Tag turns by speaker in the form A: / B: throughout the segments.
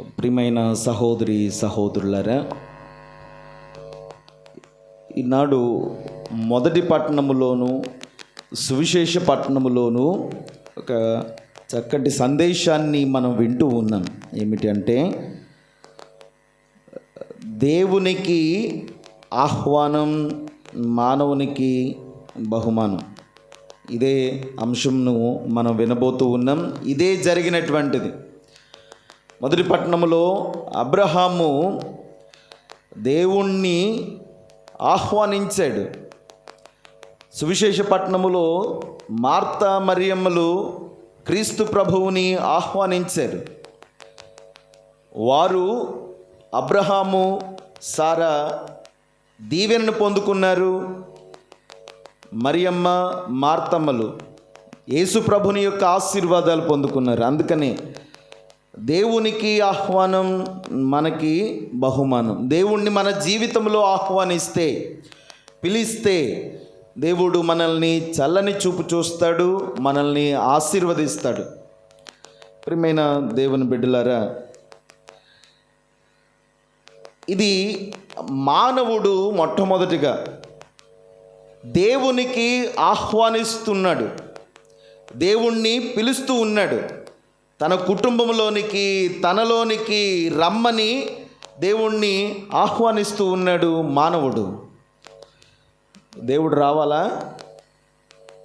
A: ప్రియమైన సహోదరి సహోదరులరా ఈనాడు మొదటి పట్టణములోను సువిశేష పట్టణములోను ఒక చక్కటి సందేశాన్ని మనం వింటూ ఉన్నాం. ఏమిటి అంటే దేవునికి ఆహ్వానం మానవునికి బహుమానం. ఇదే అంశంను మనం వినబోతూ ఉన్నాం. ఇదే జరిగినటువంటిది. మొదటి పట్టణంలో అబ్రహాము దేవుణ్ణి ఆహ్వానించాడు. సువిశేష పట్టణములో మార్తా మరియమ్మలు క్రీస్తు ప్రభువుని ఆహ్వానించారు. వారు అబ్రహాము సారా దీవెనను పొందుకున్నారు. మరియమ్మ మార్తమ్మలు యేసు ప్రభుని యొక్క ఆశీర్వాదాలు పొందుకున్నారు. అందుకని దేవునికి ఆహ్వానం మనకి బహుమానం. దేవుణ్ణి మన జీవితంలో ఆహ్వానిస్తే పిలిస్తే దేవుడు మనల్ని చల్లని చూపు చూస్తాడు మనల్ని ఆశీర్వదిస్తాడు. ప్రియమైన దేవుని బిడ్డలారా ఇది మానవుడు మొట్టమొదటిగా దేవునికి ఆహ్వానిస్తున్నాడు. దేవుణ్ణి పిలుస్తూ ఉన్నాడు. తన కుటుంబంలోనికి తనలోనికి రమ్మని దేవుణ్ణి ఆహ్వానిస్తూ ఉన్నాడు మానవుడు. దేవుడు రావాలా?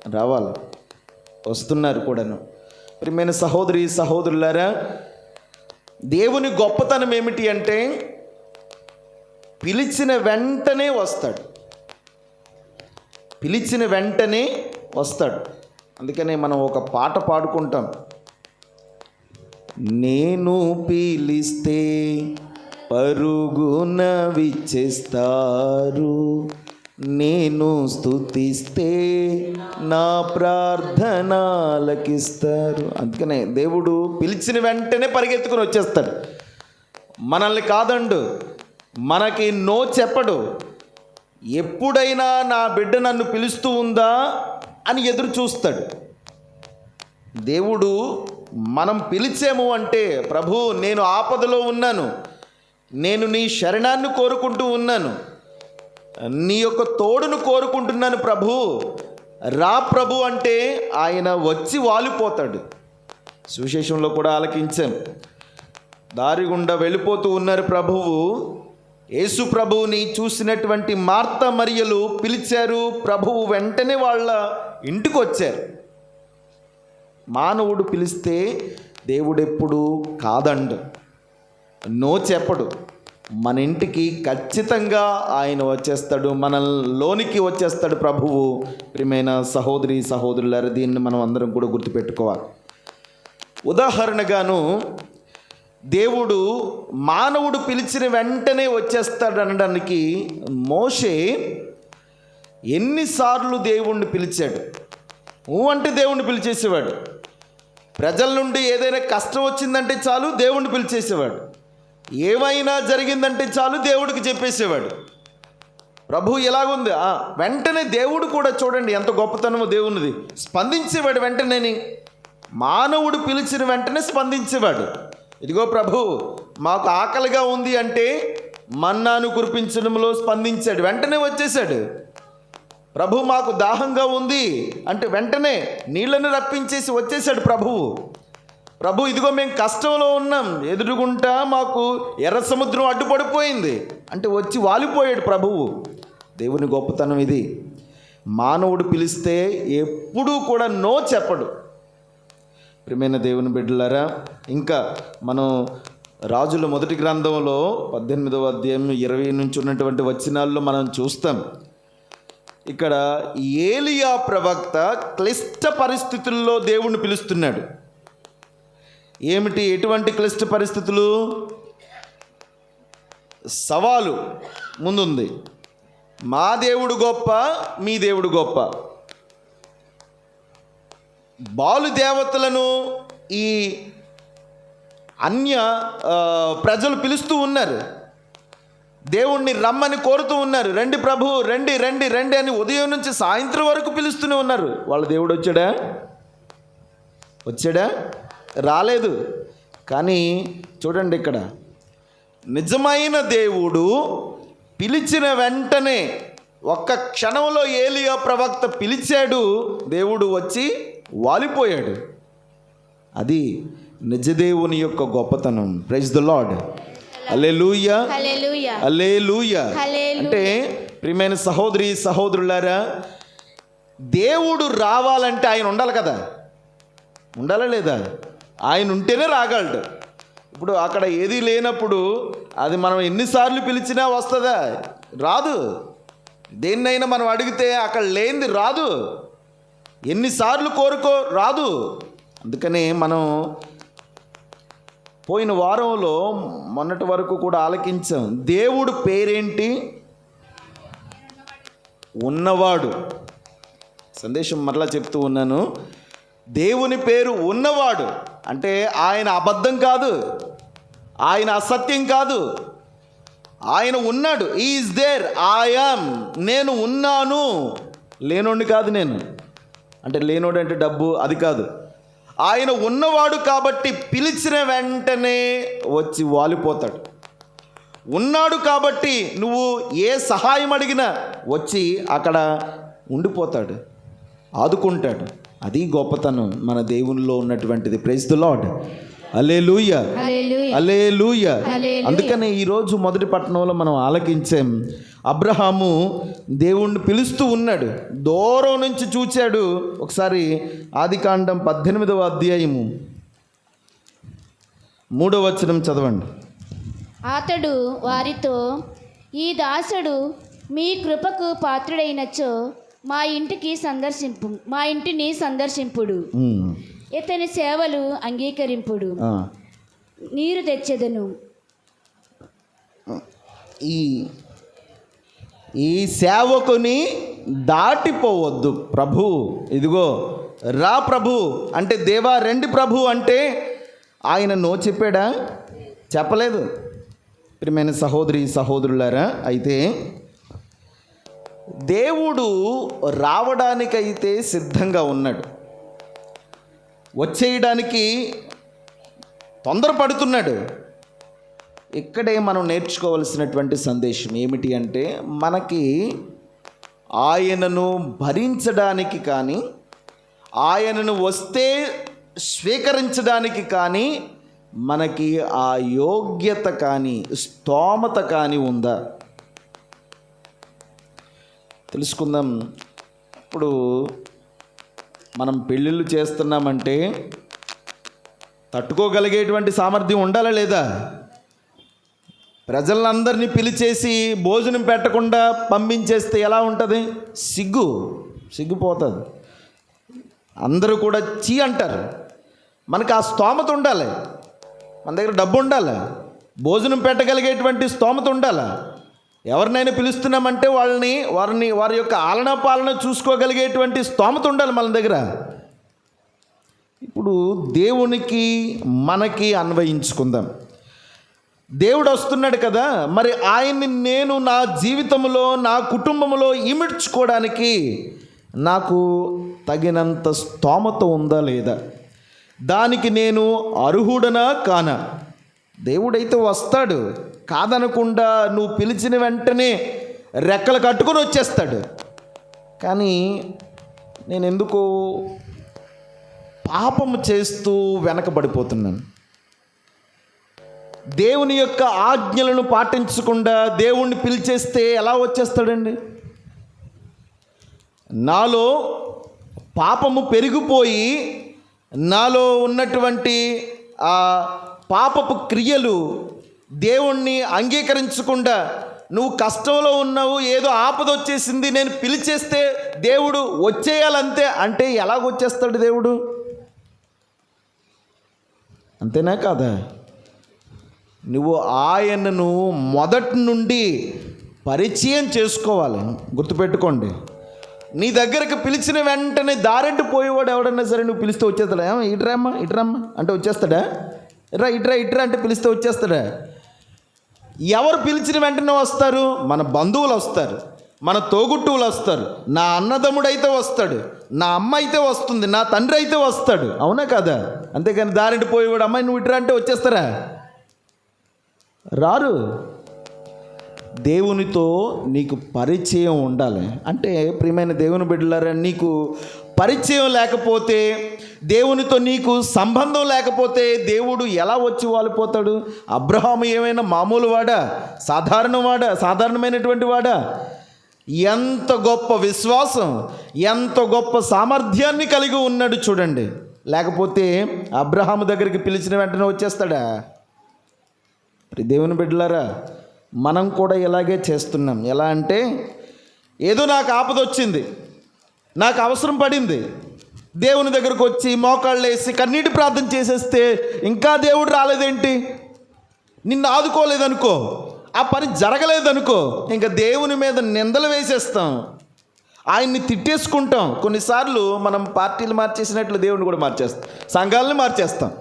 A: రావాలా. వస్తున్నారు కూడాను. ప్రియమైన సహోదరి సహోదరులారా దేవుని గొప్పతనం ఏమిటి అంటే పిలిచిన వెంటనే వస్తాడు. పిలిచిన వెంటనే వస్తాడు. అందుకనే మనం ఒక పాట పాడుకుంటాం. నేను పిలిస్తే పరుగున విచ్చేస్తారు. నేను స్థుతిస్తే నా ప్రార్థనలకిస్తారు. అందుకనే దేవుడు పిలిచిన వెంటనే పరిగెత్తుకుని వచ్చేస్తాడు. మనల్ని కాదండు. మనకి నో చెప్పడు. ఎప్పుడైనా నా బిడ్డ నన్ను పిలుస్తూ ఉందా అని ఎదురు చూస్తాడు. దేవుడు మనం పిలిచాము అంటే ప్రభు నేను ఆపదలో ఉన్నాను. నేను నీ శరణాన్ని కోరుకుంటూ ఉన్నాను. నీ యొక్క తోడును కోరుకుంటున్నాను ప్రభు. రా ప్రభు అంటే ఆయన వచ్చి వాలిపోతాడు. సువిశేషంలో కూడా ఆలకించాం. దారి గుండా వెళ్ళిపోతూ ఉన్నారు ప్రభువు. యేసు ప్రభువుని చూసినటువంటి మార్త మరియలు పిలిచారు. ప్రభువు వెంటనే వాళ్ళ ఇంటికి వచ్చారు మానవుడు పిలిస్తే దేవుడెప్పుడు కాదండు. నో చెప్పడు. మన ఇంటికి ఖచ్చితంగా ఆయన వచ్చేస్తాడు. మన లోనికి వచ్చేస్తాడు ప్రభువు. ప్రియమైన సహోదరి సహోదరులారు దీన్ని మనం అందరం కూడా గుర్తుపెట్టుకోవాలి. ఉదాహరణగాను దేవుడు మానవుడు పిలిచిన వెంటనే వచ్చేస్తాడు అనడానికి మోషే ఎన్నిసార్లు దేవుణ్ణి పిలిచాడు. ఊ అంటే దేవుణ్ణి పిలిచేసేవాడు. ప్రజల నుండి ఏదైనా కష్టం వచ్చిందంటే చాలు దేవుణ్ణి పిలిచేసేవాడు. ఏమైనా జరిగిందంటే చాలు దేవుడికి చెప్పేసేవాడు. ప్రభు ఎలాగుంది? ఆ, వెంటనే దేవుడు కూడా చూడండి ఎంత గొప్పతనమో దేవునిది. స్పందించేవాడు వెంటనేని మానవుడు పిలిచిన వెంటనే స్పందించేవాడు. ఇదిగో ప్రభు మాకు ఆకలిగా ఉంది అంటే మన్నాను కురిపించడంలో స్పందించాడు. వెంటనే వచ్చేసాడు ప్రభు మాకు దాహంగా ఉంది అంటే వెంటనే నీళ్ళను రప్పించేసి వచ్చేసాడు ప్రభువు ప్రభు ఇదిగో మేము కష్టంలో ఉన్నాం. ఎదురుగుంటా మాకు ఎర్ర సముద్రం అడ్డుపడిపోయింది. అంటే వచ్చి వాలిపోయాడు ప్రభువు దేవుని గొప్పతనం ఇది. మానవుడు పిలిస్తే ఎప్పుడూ కూడా నో చెప్పడు. ప్రియమైన దేవుని బిడ్డలారా ఇంకా మనం రాజుల మొదటి గ్రంథంలో పద్దెనిమిదవ అధ్యాయం ఇరవై నుంచి ఉన్నటువంటి వచనాల్లో మనం చూస్తాం. ఇక్కడ ఏలియా ప్రవక్త క్లిష్ట పరిస్థితుల్లో దేవుణ్ణి పిలుస్తున్నాడు. ఏమిటి ఎటువంటి క్లిష్ట పరిస్థితులు? సవాలు ముందుంది. మా దేవుడు గొప్ప మీ దేవుడు గొప్ప. బాలు దేవతలను ఈ అన్య ప్రజలు పిలుస్తూ ఉన్నారు. దేవుణ్ణి రమ్మని కోరుతూ ఉన్నారు. రండి ప్రభు రండి రండి రండి అని ఉదయం నుంచి సాయంత్రం వరకు పిలుస్తూనే ఉన్నారు. వాళ్ళ దేవుడు వచ్చాడా? వచ్చాడా? రాలేదు. కానీ చూడండి ఇక్కడ. నిజమైన దేవుడు పిలిచిన వెంటనే ఒక్క క్షణంలో ఏలియా ప్రవక్త పిలిచాడు. దేవుడు వచ్చి వాలిపోయాడు. అది నిజదేవుని యొక్క గొప్పతనం. ప్రైజ్ ద లాడ్ అలే లూయా
B: హల్లెలూయా
A: అలే లూయా
B: హల్లెలూయా.
A: అంటే ప్రియమైన సహోదరి సహోదరులారా దేవుడు రావాలంటే ఆయన ఉండాలి కదా? ఉండాలా లేదా? ఆయన ఉంటేనే రాగలడు. ఇప్పుడు అక్కడ ఏది లేనప్పుడు అది మనం ఎన్నిసార్లు పిలిచినా వస్తుందా? రాదు. దేన్నైనా మనం అడిగితే అక్కడ లేనిది రాదు. ఎన్నిసార్లు కోరుకో రాదు. అందుకనే మనం పోయిన వారంలో మొన్నటి వరకు కూడా ఆలకించాం. దేవుడు పేరేంటి? ఉన్నవాడు. సందేశం మరలా చెప్తూ ఉన్నాను. దేవుని పేరు ఉన్నవాడు. అంటే ఆయన అబద్ధం కాదు. ఆయన అసత్యం కాదు. ఆయన ఉన్నాడు. ఈజ్ దేర్ ఐఆమ్ నేను ఉన్నాను. లేనోడిని కాదు నేను. అంటే లేనోడు అంటే డబ్బు అది కాదు. ఆయన ఉన్నవాడు కాబట్టి పిలిచిన వెంటనే వచ్చి వాలిపోతాడు. ఉన్నాడు కాబట్టి నువ్వు ఏ సహాయం అడిగినా వచ్చి అక్కడ ఉండిపోతాడు ఆదుకుంటాడు. అది గొప్పతనం మన దేవునిలో ఉన్నటువంటిది. ప్రైజ్ ద లాడ్ అలే లూయ అలే లూయ. అందుకనే ఈరోజు మొదటి పట్టణంలో మనం ఆలకించాం అబ్రహాము దేవుణ్ణి పిలుస్తూ ఉన్నాడు. దూరం నుంచి చూచాడు. ఒకసారి ఆదికాండం పద్దెనిమిదవ అధ్యాయము మూడవ వచనం చదవండి.
B: అతడు వారితో ఈ దాసుడు మీ కృపకు పాత్రుడైనచో మా ఇంటికి సందర్శింపు మా ఇంటిని సందర్శింపుడు. ఇతని సేవలు అంగీకరింపుడు. నీరు తెచ్చెదను.
A: ఈ ఈ సేవకుని దాటిపోవద్దు. ప్రభు ఇదిగో రా ప్రభు. అంటే దేవా రెండు ప్రభు అంటే ఆయన నో చెప్పాడా? చెప్పలేదు. ప్రియమైన సహోదరి సహోదరులారా అయితే దేవుడు రావడానికైతే సిద్ధంగా ఉన్నాడు. వచ్చేయడానికి తొందరపడుతున్నాడు. ఇక్కడే మనం నేర్చుకోవలసినటువంటి సందేశం ఏమిటి అంటే మనకి ఆయనను భరించడానికి కానీ ఆయనను వస్తే స్వీకరించడానికి కానీ మనకి ఆ యోగ్యత కానీ స్తోమత కానీ ఉందా? తెలుసుకుందాం. ఇప్పుడు మనం పెళ్ళిళ్ళు చేస్తున్నామంటే తట్టుకోగలిగేటువంటి సామర్థ్యం ఉండాలా లేదా? ప్రజలందరినీ పిలిచేసి భోజనం పెట్టకుండా పంపించేస్తే ఎలా ఉంటుంది? సిగ్గు. సిగ్గుపోతుంది. అందరూ కూడా చీ అంటారు. మనకు ఆ స్తోమత ఉండాలి. మన దగ్గర డబ్బు ఉండాలి. భోజనం పెట్టగలిగేటువంటి స్తోమత ఉండాలి. ఎవరినైనా పిలుస్తున్నామంటే వాళ్ళని వారిని వారి యొక్క ఆలన పాలన చూసుకోగలిగేటువంటి స్తోమత ఉండాలి మన దగ్గర. ఇప్పుడు దేవునికి మనకి అన్వయించుకుందాం. దేవుడు వస్తున్నాడు కదా మరి ఆయన్ని నేను నా జీవితంలో నా కుటుంబంలో ఇమిడ్చుకోవడానికి నాకు తగినంత స్తోమత ఉందా లేదా? దానికి నేను అర్హుడనా కానా? దేవుడైతే వస్తాడు కాదనకుండా నువ్వు పిలిచిన వెంటనే రెక్కలు కట్టుకొని వచ్చేస్తాడు. కానీ నేను ఎందుకో పాపం చేస్తూ వెనకబడిపోతున్నాను. దేవుని యొక్క ఆజ్ఞలను పాటించకుండా దేవుణ్ణి పిలిచేస్తే ఎలా వచ్చేస్తాడండి? నాలో పాపము పెరిగిపోయి నాలో ఉన్నటువంటి ఆ పాపపు క్రియలు దేవుణ్ణి అంగీకరించకుండా నువ్వు కష్టంలో ఉన్నావు ఏదో ఆపద వచ్చేసింది నేను పిలిచేస్తే దేవుడు వచ్చేయాలంతే అంటే ఎలాగొచ్చేస్తాడు దేవుడు? అంతేనా కాదా? నువ్వు ఆయనను మొదటి నుండి పరిచయం చేసుకోవాలి. గుర్తుపెట్టుకోండి. నీ దగ్గరకు పిలిచిన వెంటనే దారెట్టు పోయేవాడు ఎవడన్నా సరే నువ్వు పిలిస్తే వచ్చేస్తాడా? ఏమో ఇటరామ్మా అంటే వచ్చేస్తాడా? ఇట్రా ఇట్రా ఇట్రా అంటే పిలిస్తే వచ్చేస్తాడా? ఎవరు పిలిచిన వెంటనే వస్తారు? మన బంధువులు వస్తారు. మన తోగుట్టువులు వస్తారు. నా అన్నదమ్ముడైతే వస్తాడు. నా అమ్మ అయితే వస్తుంది. నా తండ్రి అయితే వస్తాడు. అవునా కదా? అంతేకాని దారిని పోయి కూడా అమ్మాయి నువ్వు ఇటురా అంటే వచ్చేస్తారా? రారు. దేవునితో నీకు పరిచయం ఉండాలి. అంటే ప్రియమైన దేవుని బిడ్డలారా నీకు పరిచయం లేకపోతే దేవునితో నీకు సంబంధం లేకపోతే దేవుడు ఎలా వచ్చి వాలిపోతాడు అబ్రహాము ఏమైనా మామూలు వాడా? సాధారణ వాడా? సాధారణమైనటువంటి వాడా? ఎంత గొప్ప విశ్వాసం ఎంత గొప్ప సామర్థ్యాన్ని కలిగి ఉన్నాడు చూడండి. లేకపోతే అబ్రహాము దగ్గరికి పిలిచిన వెంటనే వచ్చేస్తాడా? దేవుని బిడ్డలారా మనం కూడా ఇలాగే చేస్తున్నాం. ఎలా అంటే ఏదో నాకు ఆపద వచ్చింది నాకు అవసరం పడింది. దేవుని దగ్గరకు వచ్చి మోకాళ్ళు వేసి కన్నీటి ప్రార్థన చేసేస్తే ఇంకా దేవుడు రాలేదేంటి? నిన్ను ఆదుకోలేదనుకో ఆ పని జరగలేదనుకో ఇంకా దేవుని మీద నిందలు వేసేస్తాం. ఆయన్ని తిట్టేసుకుంటాం. కొన్నిసార్లు మనం పార్టీలు మార్చేసినట్లు దేవుడిని కూడా మార్చేస్తాం. సంఘాలను మార్చేస్తాం.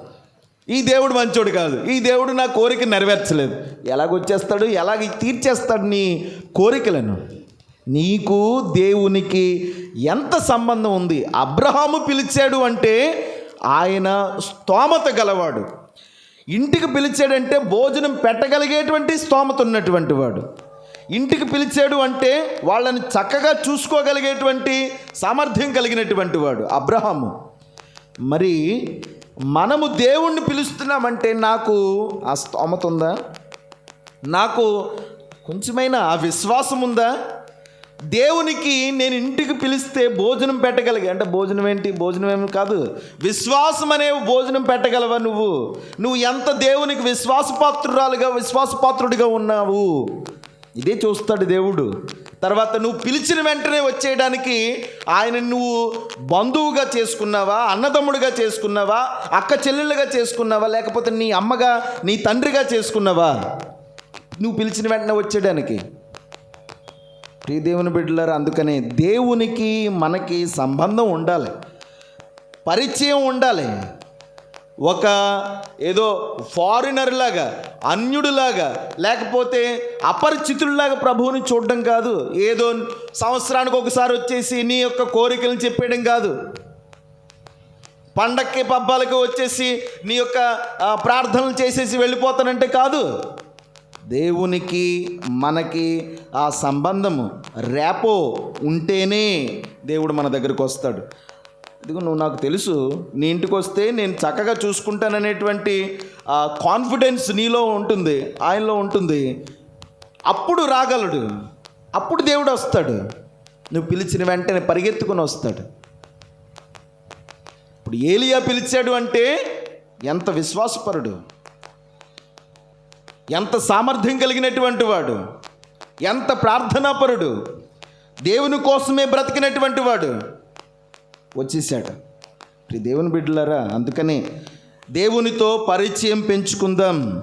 A: ఈ దేవుడు మంచోడు కాదు. ఈ దేవుడు నా కోరిక నెరవేర్చలేదు. ఎలాగొచ్చేస్తాడు? ఎలాగ తీర్చేస్తాడు నీ కోరికలను? నీకు దేవునికి ఎంత సంబంధం ఉంది? అబ్రహాము పిలిచాడు అంటే ఆయన స్తోమత గలవాడు. ఇంటికి పిలిచాడంటే భోజనం పెట్టగలిగేటువంటి స్తోమత ఉన్నటువంటి వాడు. ఇంటికి పిలిచాడు అంటే వాళ్ళని చక్కగా చూసుకోగలిగేటువంటి సామర్థ్యం కలిగినటువంటి వాడు అబ్రహాము. మరి మనము దేవుణ్ణి పిలుస్తున్నామంటే నాకు ఆ స్తోమత ఉందా? నాకు కొంచెమైనా ఆ విశ్వాసం ఉందా? దేవునికి నేను ఇంటికి పిలిస్తే భోజనం పెట్టగలిగా అంటే భోజనం ఏంటి? భోజనం ఏమి కాదు. విశ్వాసం అనే భోజనం పెట్టగలవా నువ్వు? నువ్వు ఎంత దేవునికి విశ్వాసపాత్రురాలుగా విశ్వాసపాత్రుడిగా ఉన్నావు? ఇదే చూస్తాడు దేవుడు. తర్వాత నువ్వు పిలిచిన వెంటనే వచ్చేయడానికి ఆయన నువ్వు బంధువుగా చేసుకున్నావా అన్నదమ్ముడిగా చేసుకున్నావా అక్క చెల్లెళ్ళుగా చేసుకున్నావా లేకపోతే నీ అమ్మగా నీ తండ్రిగా చేసుకున్నావా? నువ్వు పిలిచిన వెంటనే వచ్చేయడానికి. ప్రియ దేవుని బిడ్డలారు అందుకనే దేవునికి మనకి సంబంధం ఉండాలి. పరిచయం ఉండాలి. ఒక ఏదో ఫారినర్ లాగా అన్యుడిలాగా లేకపోతే అపరిచితుడిలాగా ప్రభువుని చూడడం కాదు. ఏదో సంవత్సరానికి ఒకసారి వచ్చేసి నీ యొక్క కోరికలను చెప్పేయడం కాదు. పండక్కి పబ్బాలకి వచ్చేసి నీ యొక్క ప్రార్థనలు చేసేసి వెళ్ళిపోతానంటే కాదు. దేవునికి మనకి ఆ సంబంధము రేపో ఉంటేనే దేవుడు మన దగ్గరికి వస్తాడు. ఇదిగో నువ్వు నాకు తెలుసు నీ ఇంటికి వస్తే నేను చక్కగా చూసుకుంటాననేటువంటి ఆ కాన్ఫిడెన్స్ నీలో ఉంటుంది ఆయనలో ఉంటుంది. అప్పుడు రాగలడు. అప్పుడు దేవుడు వస్తాడు. నువ్వు పిలిచిన వెంటనే పరిగెత్తుకుని వస్తాడు. ఇప్పుడు ఏలియా పిలిచాడు అంటే ఎంత విశ్వాసపరుడు? ఎంత సామర్థ్యం కలిగినటువంటి వాడు? ఎంత ప్రార్థనాపరుడు? దేవుని కోసమే బ్రతికినటువంటి వాడు? వచ్చేసాడు. దేవుని బిడ్డలారా అందుకని దేవునితో పరిచయం పెంచుకుందాం.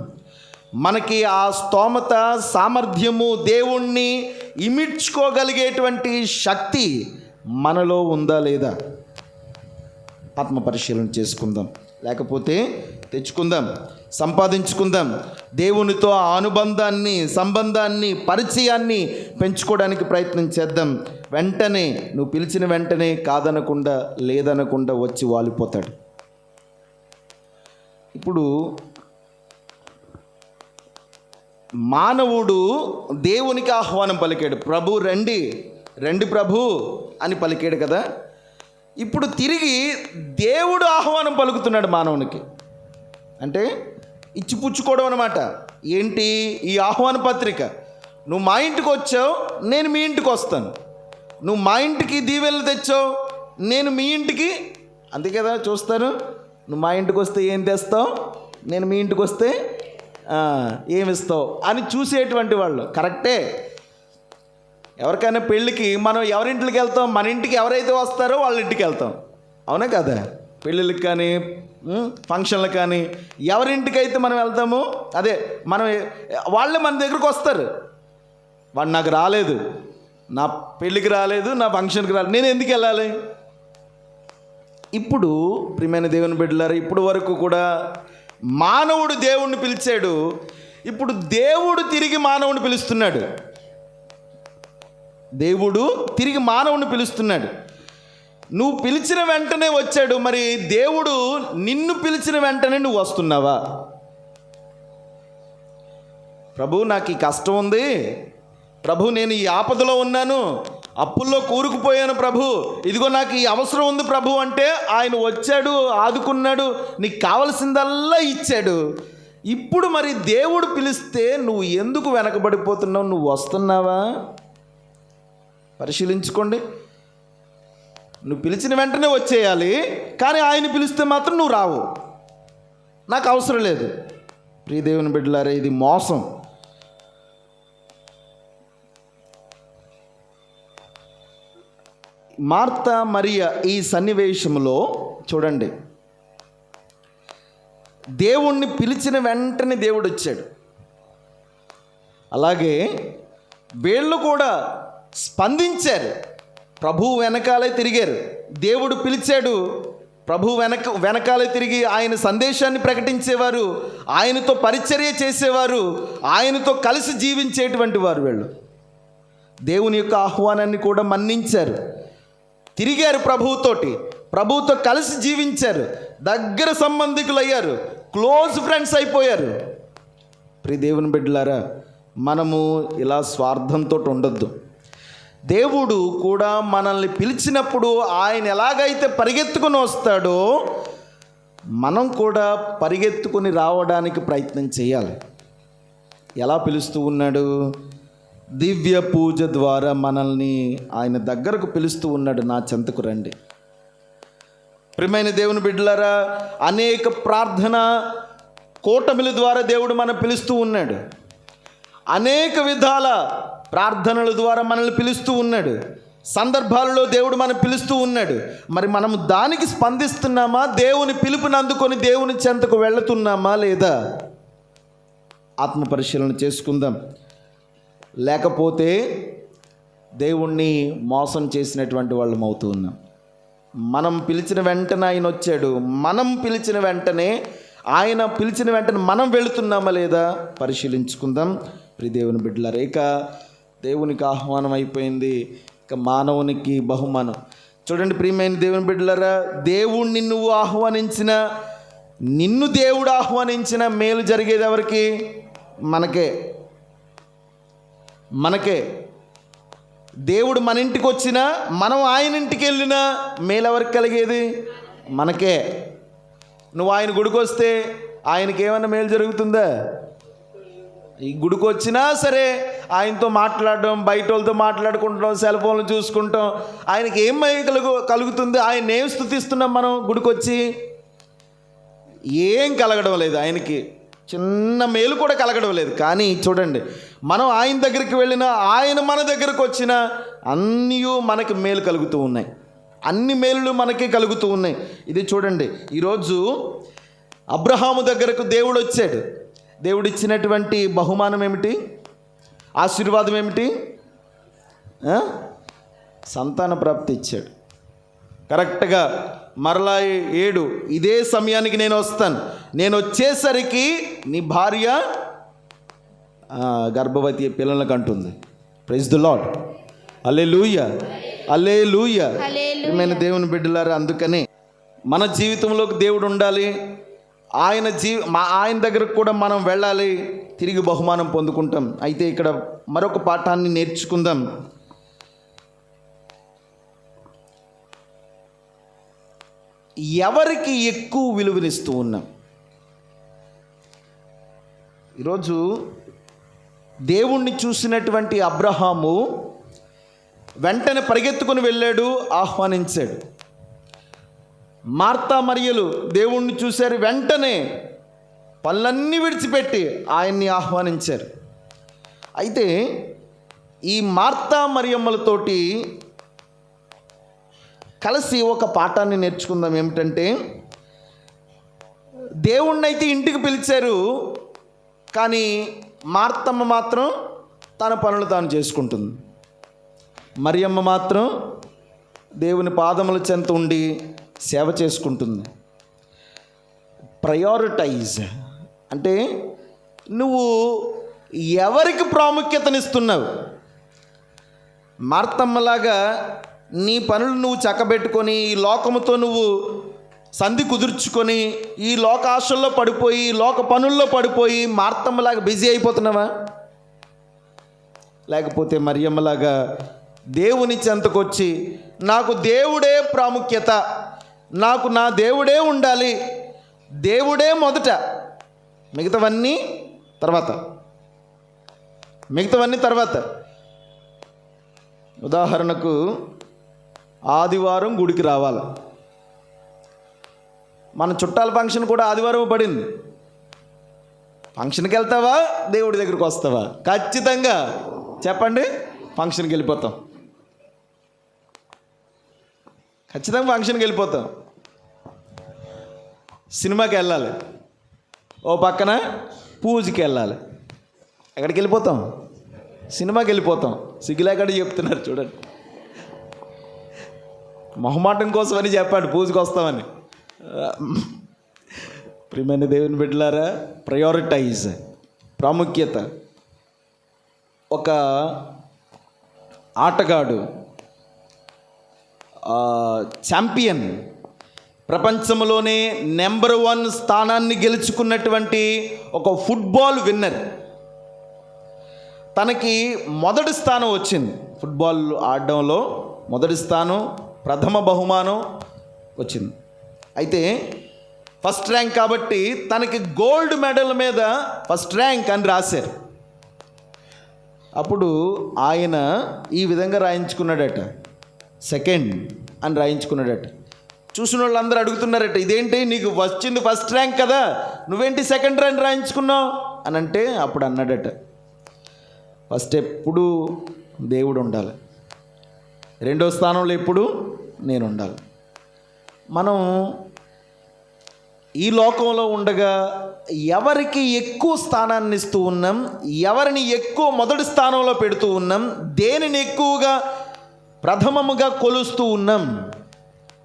A: మనకి ఆ స్తోమత సామర్థ్యము దేవుణ్ణి ఇమిడ్చుకోగలిగేటువంటి శక్తి మనలో ఉందా లేదా? ఆత్మ పరిశీలన చేసుకుందాం. లేకపోతే తెచ్చుకుందాం సంపాదించుకుందాం. దేవునితో ఆ అనుబంధాన్ని సంబంధాన్ని పరిచయాన్ని పెంచుకోవడానికి ప్రయత్నం చేద్దాం. వెంటనే నువ్వు పిలిచిన వెంటనే కాదనకుండా లేదనకుండా వచ్చి వాలిపోతాడు. ఇప్పుడు మానవుడు దేవునికి ఆహ్వానం పలికాడు. ప్రభు రండి రండి ప్రభు అని పలికాడు కదా. ఇప్పుడు తిరిగి దేవుడు ఆహ్వానం పలుకుతున్నాడు మానవునికి. అంటే ఇచ్చిపుచ్చుకోవడం అనమాట ఏంటి ఈ ఆహ్వాన పత్రిక? నువ్వు మా ఇంటికి వచ్చావు నేను మీ ఇంటికి వస్తాను. నువ్వు మా ఇంటికి దీవెనలు తెచ్చావు నేను మీ ఇంటికి అంతే కదా చూస్తాను నువ్వు మా ఇంటికి వస్తే ఏం తెస్తావు? నేను మీ ఇంటికి వస్తే ఏమిస్తావు అని చూసేటువంటి వాళ్ళు. కరెక్టే? ఎవరికైనా పెళ్ళికి మనం ఎవరింటికి వెళ్తాం? మన ఇంటికి ఎవరైతే వస్తారో వాళ్ళ ఇంటికి వెళ్తాం. అవునా కదా? పెళ్ళిళ్ళకి కానీ ఫంక్షన్లకు కానీ ఎవరింటికి అయితే మనం వెళ్తామో అదే మనం వాళ్ళే మన దగ్గరకు వస్తారు. వాడు నాకు రాలేదు. నా పెళ్ళికి రాలేదు నా ఫంక్షన్కి రాలేదు. నేను ఎందుకు వెళ్ళాలి? ఇప్పుడు ప్రియమైన దేవుని బిడ్డలారు ఇప్పుడు వరకు కూడా మానవుడు దేవుణ్ణి పిలిచాడు. ఇప్పుడు దేవుడు తిరిగి మానవుని పిలుస్తున్నాడు. దేవుడు తిరిగి మానవుని పిలుస్తున్నాడు. నువ్వు పిలిచిన వెంటనే వచ్చాడు మరి దేవుడు నిన్ను పిలిచిన వెంటనే నువ్వు వస్తున్నావా? ప్రభు నాకు ఈ కష్టం ఉంది. ప్రభు నేను ఈ ఆపదలో ఉన్నాను. అప్పుల్లో కూరుకుపోయాను ప్రభు. ఇదిగో నాకు ఈ అవసరం ఉంది ప్రభు అంటే ఆయన వచ్చాడు ఆదుకున్నాడు నీకు కావలసిందల్లా ఇచ్చాడు. ఇప్పుడు మరి దేవుడు పిలిస్తే నువ్వు ఎందుకు వెనకబడిపోతున్నావు? నువ్వు వస్తున్నావా? పరిశీలించుకోండి. నువ్వు పిలిచిన వెంటనే వచ్చేయాలి కానీ ఆయన పిలిస్తే మాత్రం నువ్వు రావు. నాకు అవసరం లేదు. ప్రియదేవుని బిడ్డలారే ఇది మోసం. మార్త మరియ ఈ సన్నివేశంలో చూడండి. దేవుణ్ణి పిలిచిన వెంటనే దేవుడు వచ్చాడు. అలాగే వీళ్ళు కూడా స్పందించారు. ప్రభు వెనకాలే తిరిగారు. దేవుడు పిలిచాడు. ప్రభు వెనక వెనకాలే తిరిగి ఆయన సందేశాన్ని ప్రకటించేవారు. ఆయనతో పరిచర్య చేసేవారు. ఆయనతో కలిసి జీవించేటువంటి వారు వీళ్ళు. దేవుని యొక్క ఆహ్వానాన్ని కూడా మన్నించారు. తిరిగారు ప్రభువుతోటి. ప్రభువుతో కలిసి జీవించారు. దగ్గర సంబంధికులు అయ్యారు క్లోజ్ ఫ్రెండ్స్ అయిపోయారు. ప్రి దేవుని బిడ్డలారా మనము ఇలా స్వార్థంతో ఉండొద్దు. దేవుడు కూడా మనల్ని పిలిచినప్పుడు ఆయన ఎలాగైతే పరిగెత్తుకుని వస్తాడో మనం కూడా పరిగెత్తుకుని రావడానికి ప్రయత్నం చేయాలి. ఎలా పిలుస్తూ ఉన్నాడు? దివ్య పూజ ద్వారా మనల్ని ఆయన దగ్గరకు పిలుస్తూ ఉన్నాడు నా చెంతకు రండి. ప్రియమైన దేవుని బిడ్డలారా అనేక ప్రార్థన కూటమిల ద్వారా దేవుడు మనం పిలుస్తూ ఉన్నాడు. అనేక విధాల ప్రార్థనల ద్వారా మనల్ని పిలుస్తూ ఉన్నాడు. సందర్భాలలో దేవుడు మనం పిలుస్తూ ఉన్నాడు. మరి మనం దానికి స్పందిస్తున్నామా? దేవుని పిలుపుని అందుకొని దేవుని చెంతకు వెళుతున్నామా లేదా? ఆత్మ పరిశీలన చేసుకుందాం. లేకపోతే దేవుణ్ణి మోసం చేసినటువంటి వాళ్ళం అవుతూ ఉన్నాం. మనం పిలిచిన వెంటనే ఆయన వచ్చాడు. మనం పిలిచిన వెంటనే ఆయన పిలిచిన వెంటనే మనం వెళుతున్నామా లేదా పరిశీలించుకుందాం. ప్రియ దేవుని బిడ్డలారా ఇక దేవునికి ఆహ్వానం అయిపోయింది. ఇక మానవునికి బహుమానం. చూడండి ప్రియమైన దేవుని బిడ్డలారా దేవుణ్ణి నువ్వు ఆహ్వానించిన నిన్ను దేవుడు ఆహ్వానించిన మేలు జరిగేది ఎవరికి? మనకే. మనకే. దేవుడు మన ఇంటికి వచ్చినా మనం ఆయన ఇంటికి వెళ్ళినా మేలెవరికి కలిగేది? మనకే. నువ్వు ఆయన గుడికి వస్తే ఆయనకి ఏమైనా మేలు జరుగుతుందా? ఈ గుడికి వచ్చినా సరే ఆయనతో మాట్లాడడం బయట వాళ్ళతో మాట్లాడుకుంటాం సెల్ ఫోన్లు చూసుకుంటాం. ఆయనకి ఏం మేలు కలుగు కలుగుతుంది? ఆయన ఏం స్థుతిస్తున్నాం మనం గుడికి వచ్చి? ఏం కలగడం లేదు ఆయనకి. చిన్న మేలు కూడా కలగడం లేదు. కానీ చూడండి మనం ఆయన దగ్గరికి వెళ్ళినా ఆయన మన దగ్గరకు వచ్చినా అన్నీ మనకి మేలు కలుగుతూ ఉన్నాయి. అన్ని మేలులు మనకి కలుగుతూ ఉన్నాయి. ఇది చూడండి ఈరోజు అబ్రహాము దగ్గరకు దేవుడు వచ్చాడు. దేవుడు ఇచ్చినటువంటి బహుమానం ఏమిటి? ఆశీర్వాదం ఏమిటి? సంతాన ప్రాప్తి ఇచ్చాడు. కరెక్ట్గా మరలా ఏడు ఇదే సమయానికి నేను వస్తాను. నేను వచ్చేసరికి నీ భార్య గర్భవతి పిల్లలకు అంటుంది ప్రైజ్ ద లాడ్ అల్లే లూయ అల్లే లూయ
B: హల్లెలూయా.
A: దేవుని బిడ్డలారా అందుకనే మన జీవితంలోకి దేవుడు ఉండాలి. ఆయన జీ మా ఆయన దగ్గరకు కూడా మనం వెళ్ళాలి. తిరిగి బహుమానం పొందుకుంటాం. అయితే ఇక్కడ మరొక పాఠాన్ని నేర్చుకుందాం. ఎవరికి ఎక్కువ విలువనిస్తూ ఉన్నాం? ఈరోజు దేవుణ్ణి చూసినటువంటి అబ్రహాము వెంటనే పరిగెత్తుకుని వెళ్ళాడు ఆహ్వానించాడు. మార్తా మరియలు దేవుణ్ణి చూశారు వెంటనే పనులన్నీ విడిచిపెట్టి ఆయన్ని ఆహ్వానించారు. అయితే ఈ మార్తా మరియమ్మలతోటి కలిసి ఒక పాఠాన్ని నేర్చుకుందాం. ఏమిటంటే దేవుణ్ణి అయితే ఇంటికి పిలిచారు కానీ మార్తమ్మ మాత్రం తన పనులు తాను చేసుకుంటుంది. మరియమ్మ మాత్రం దేవుని పాదముల చెంత ఉండి సేవ చేసుకుంటుంది. ప్రయారిటైజ్ అంటే నువ్వు ఎవరికి ప్రాముఖ్యతనిస్తున్నావు? మార్తమ్మలాగా నీ పనులు నువ్వు చక్కబెట్టుకొని ఈ లోకముతో నువ్వు సంధి కుదుర్చుకొని ఈ లోకాశల్లో పడిపోయి లోక పనుల్లో పడిపోయి మార్తమ్మలాగా బిజీ అయిపోతున్నావా? లేకపోతే మరియమ్మలాగా దేవుని చెంతకొచ్చి నాకు దేవుడే ప్రాముఖ్యత నాకు నా దేవుడే ఉండాలి దేవుడే మొదట మిగతావన్నీ తర్వాత. మిగతావన్నీ తర్వాత. ఉదాహరణకు ఆదివారం గుడికి రావాలి. మన చుట్టాల ఫంక్షన్ కూడా ఆదివారం పడింది. ఫంక్షన్కి వెళ్తావా? దేవుడి దగ్గరికి వస్తావా? ఖచ్చితంగా. చెప్పండి ఫంక్షన్కి వెళ్ళిపోతాం. ఖచ్చితంగా ఫంక్షన్కి వెళ్ళిపోతాం. సినిమాకి వెళ్ళాలి. ఓ పక్కన పూజకి వెళ్ళాలి. ఎక్కడికి వెళ్ళిపోతాం? సినిమాకి వెళ్ళిపోతాం. సిగ్గులేకడ చెప్తున్నారు చూడండి. మొహమాటం కోసమని చెప్పాడు పూజకి వస్తామని. ప్రియమైన దేవుని బిడ్డలారా ప్రయారిటైజ్ ప్రాముఖ్యత. ఒక ఆటగాడు ఛాంపియన్ ప్రపంచంలోనే నెంబర్ వన్ స్థానాన్ని గెలుచుకున్నటువంటి ఒక ఫుట్బాల్ విన్నర్ తనకి మొదటి స్థానం వచ్చింది. ఫుట్బాల్ ఆడడంలో మొదటి స్థానం ప్రథమ బహుమానం వచ్చింది. అయితే ఫస్ట్ ర్యాంక్ కాబట్టి తనకి గోల్డ్ మెడల్ మీద ఫస్ట్ ర్యాంక్ అని రాశారు. అప్పుడు ఆయన ఈ విధంగా రాయించుకున్నాడట. సెకండ్ అని రాయించుకున్నాడట. చూసిన వాళ్ళందరూ అడుగుతున్నారట ఇదేంటి? నీకు వచ్చింది ఫస్ట్ ర్యాంక్ కదా. నువ్వేంటి సెకండ్ ర్యాంక్ రాయించుకున్నావు? అని అంటే అప్పుడు అన్నాడట. ఫస్ట్ ఎప్పుడు దేవుడు ఉండాలి. రెండో స్థానంలో ఎప్పుడు నేను ఉండాలి. మనం ఈ లోకంలో ఉండగా ఎవరికి ఎక్కువ స్థానాన్ని ఇస్తూ ఉన్నాం ఎవరిని ఎక్కువ మొదటి స్థానంలో పెడుతూ ఉన్నాం దేనిని ఎక్కువగా ప్రథమముగా కొలుస్తూ ఉన్నాం?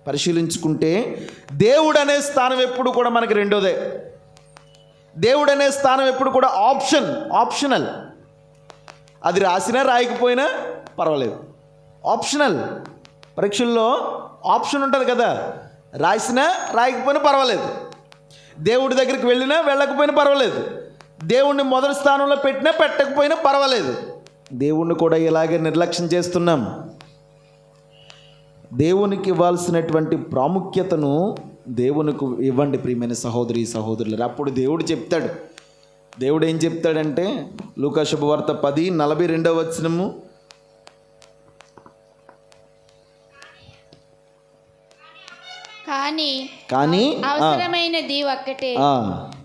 A: పరిశీలించుకుంటే దేవుడు అనే స్థానం ఎప్పుడు కూడా మనకి రెండోదే. దేవుడు అనే స్థానం ఎప్పుడు కూడా ఆప్షన్ ఆప్షనల్. అది రాసినా రాయకపోయినా పర్వాలేదు. ఆప్షనల్. పరీక్షల్లో ఆప్షన్ ఉంటుంది కదా. రాసినా రాయకపోయినా పర్వాలేదు. దేవుడి దగ్గరికి వెళ్ళినా వెళ్ళకపోయినా పర్వాలేదు. దేవుణ్ణి మొదటి స్థానంలో పెట్టినా పెట్టకపోయినా పర్వాలేదు. దేవుణ్ణి కూడా ఇలాగే నిర్లక్ష్యం చేస్తున్నాం. దేవునికి ఇవ్వాల్సినటువంటి ప్రాముఖ్యతను దేవునికి ఇవ్వండి ప్రియమైన సహోదరి సహోదరులు అప్పుడు దేవుడు చెప్తాడు. దేవుడు ఏం చెప్తాడంటే లూకా శుభవార్త పది నలభై రెండవ వచనము.
B: కానీ
A: కానీ
B: అవసరమైనది ఒక్కటే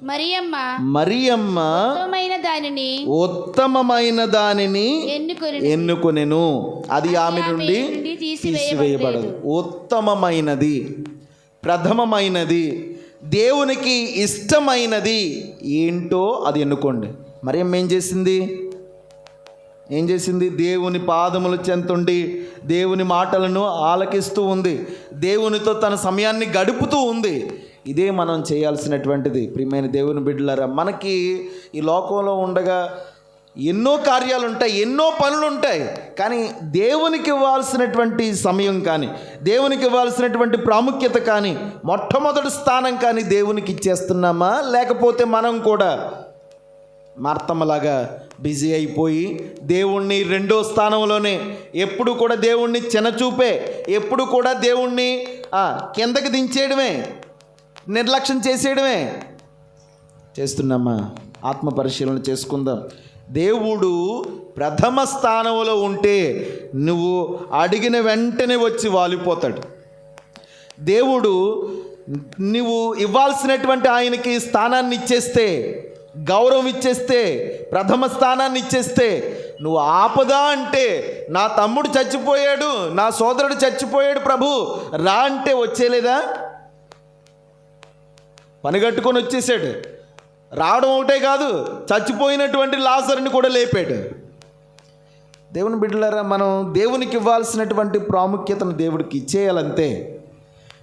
B: మరియమ్మ
A: మరియమ్మ
B: ఉత్తమమైన దానిని
A: ఉత్తమమైన దానిని
B: ఎన్నుకొని
A: ఎన్నుకొనెను. అది ఆమె నుండి తీసివేయబడదు. ఉత్తమమైనది ప్రథమమైనది దేవునికి ఇష్టమైనది ఏంటో అది ఎన్నుకోండి. మరి ఏం చేసింది? ఏం చేసింది? దేవుని పాదముల చెంతుండి దేవుని మాటలను ఆలకిస్తూ ఉంది. దేవునితో తన సమయాన్ని గడుపుతూ ఉంది. ఇదే మనం చేయాల్సినటువంటిది. ప్రియమైన దేవుని బిడ్డలారా మనకి ఈ లోకంలో ఉండగా ఎన్నో కార్యాలు ఉంటాయి ఎన్నో పనులు ఉంటాయి కానీ దేవునికి ఇవ్వాల్సినటువంటి సమయం కానీ దేవునికి ఇవ్వాల్సినటువంటి ప్రాముఖ్యత కానీ మొట్టమొదటి స్థానం కానీ దేవునికి ఇచ్చేస్తున్నామా? లేకపోతే మనం కూడా మార్తమ్మలాగా బిజీ అయిపోయి దేవుణ్ణి రెండో స్థానంలోనే ఎప్పుడు కూడా దేవుణ్ణి చిన్నచూపే ఎప్పుడు కూడా దేవుణ్ణి కిందకి దించేయడమే నిర్లక్ష్యం చేసేయడమే. చేస్తున్నామా? ఆత్మ పరిశీలన చేసుకుందాం. దేవుడు ప్రథమ స్థానంలో ఉంటే నువ్వు అడిగిన వెంటనే వచ్చి వాలిపోతాడు. దేవుడు నువ్వు ఇవ్వాల్సినటువంటి ఆయనకి స్థానాన్ని ఇచ్చేస్తే గౌరవం ఇచ్చేస్తే ప్రథమ స్థానాన్ని ఇచ్చేస్తే నువ్వు ఆపదా అంటే నా తమ్ముడు చచ్చిపోయాడు నా సోదరుడు చచ్చిపోయాడు ప్రభు రా అంటే వచ్చేలేదా? పనిగట్టుకొని వచ్చేసాడు. రావడం ఒకటే కాదు చచ్చిపోయినటువంటి లాసర్ని కూడా లేపాడు. దేవుని బిడ్డలారా మనం దేవునికి ఇవ్వాల్సినటువంటి ప్రాముఖ్యతను దేవుడికి ఇచ్చేయాలంతే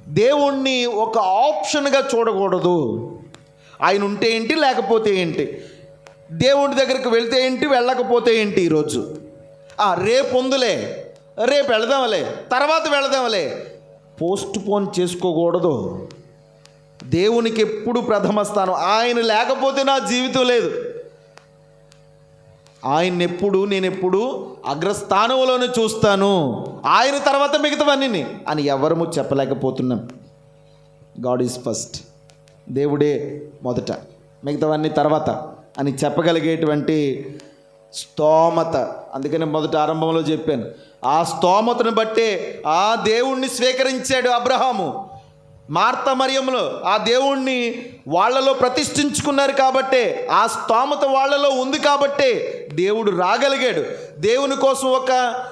A: దేవుణ్ణి ఒక ఆప్షన్గా చూడకూడదు. ఆయన ఉంటే ఏంటి లేకపోతే ఏంటి? దేవుడి దగ్గరికి వెళ్తే ఏంటి వెళ్ళకపోతే ఏంటి ఈరోజు? రేపు ఉందిలే రేపు వెళదాంలే తర్వాత వెళదాంలే. పోస్ట్ పోన్ చేసుకోకూడదు. దేవునికి ఎప్పుడు ప్రథమ స్థానం? ఆయన లేకపోతే నా జీవితం లేదు. ఆయన ఎప్పుడు నేను ఎప్పుడు అగ్రస్థానంలోనే చూస్తాను. ఆయన తర్వాత మిగతావన్నీ అని ఎవరము చెప్పలేకపోతున్నాం. God is first. దేవుడే మొదట. మిగతావన్నీ తర్వాత అని చెప్పగలిగేటువంటి స్తోమత. అందుకని మొదట ఆరంభంలో చెప్పాను. ఆ స్తోమతను బట్టే ఆ దేవుణ్ణి స్వీకరించాడు అబ్రహాము. మార్త మరియంలో ఆ దేవుణ్ణి వాళ్ళలో ప్రతిష్ఠించుకున్నారు కాబట్టే ఆ స్తోమత వాళ్ళలో ఉంది కాబట్టే దేవుడు రాగలిగాడు. దేవుని కోసం ఒక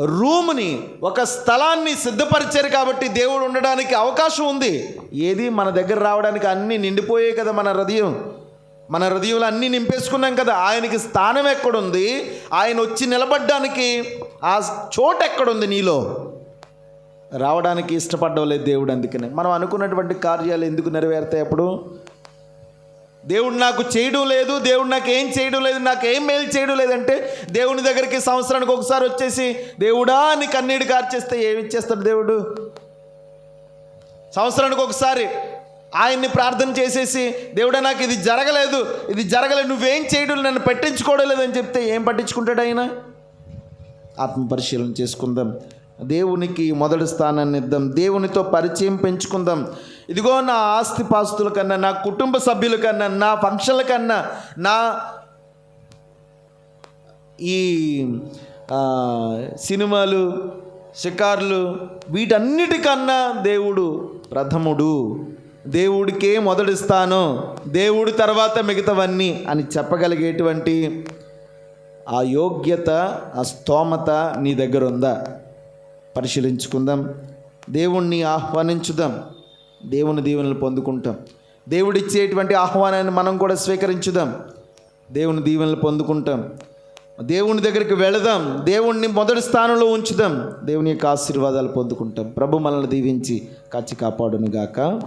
A: రూమ్ని ఒక స్థలాన్ని సిద్ధపరిచారు కాబట్టి దేవుడు ఉండడానికి అవకాశం ఉంది. ఏది మన దగ్గర రావడానికి అన్నీ నిండిపోయాయి కదా మన హృదయం. మన హృదయంలో అన్నీ నింపేసుకున్నాం కదా ఆయనకి స్థానం ఎక్కడుంది? ఆయన వచ్చి నిలబడ్డానికి ఆ చోటు ఎక్కడుంది నీలో? రావడానికి ఇష్టపడడం లేదు దేవుడు అందుకనే. మనం అనుకున్నటువంటి కార్యాలు ఎందుకు నెరవేరుతాయి అప్పుడు? దేవుడు నాకు చేయడం లేదు దేవుడు నాకు ఏం చేయడం లేదు నాకు ఏం మేలు చేయడం లేదంటే దేవుని దగ్గరికి సంవత్సరానికి ఒకసారి వచ్చేసి దేవుడా అని కన్నీడు కార్చేస్తే ఏమి ఇచ్చేస్తాడు దేవుడు? సంవత్సరానికి ఒకసారి ఆయన్ని ప్రార్థన చేసేసి దేవుడా నాకు ఇది జరగలేదు ఇది జరగలేదు నువ్వేం చేయడం నన్ను పట్టించుకోవడం లేదని చెప్తే ఏం పట్టించుకుంటాడు ఆయన? ఆత్మ పరిశీలన చేసుకుందాం. దేవునికి మొదటి స్థానాన్ని ఇద్దాం. దేవునితో పరిచయం పెంచుకుందాం. ఇదిగో నా ఆస్తి పాస్తుల కన్నా నా కుటుంబ సభ్యుల కన్నా నా ఫంక్షన్ల కన్నా నా ఈ సినిమాలు షికార్లు వీటన్నిటికన్నా దేవుడు ప్రథముడు. దేవుడికే మొదటి స్థానం దేవుడి తర్వాత మిగతావన్నీ అని చెప్పగలిగేటువంటి ఆ యోగ్యత ఆ స్తోమత నీ దగ్గర ఉందా పరిశీలించుకుందాం. దేవుణ్ణి ఆహ్వానించుదాం. దేవుని దీవెనలు పొందుకుంటాం. దేవుడిచ్చేటువంటి ఆహ్వానాన్ని మనం కూడా స్వీకరించుదాం. దేవుని దీవెనలు పొందుకుంటాం. దేవుని దగ్గరికి వెళదాం. దేవుణ్ణి మొదటి స్థానంలో ఉంచుదాం. దేవుని యొక్క ఆశీర్వాదాలు పొందుకుంటాం. ప్రభు మనల్ని దీవించి కాచి కాపాడునుగాక.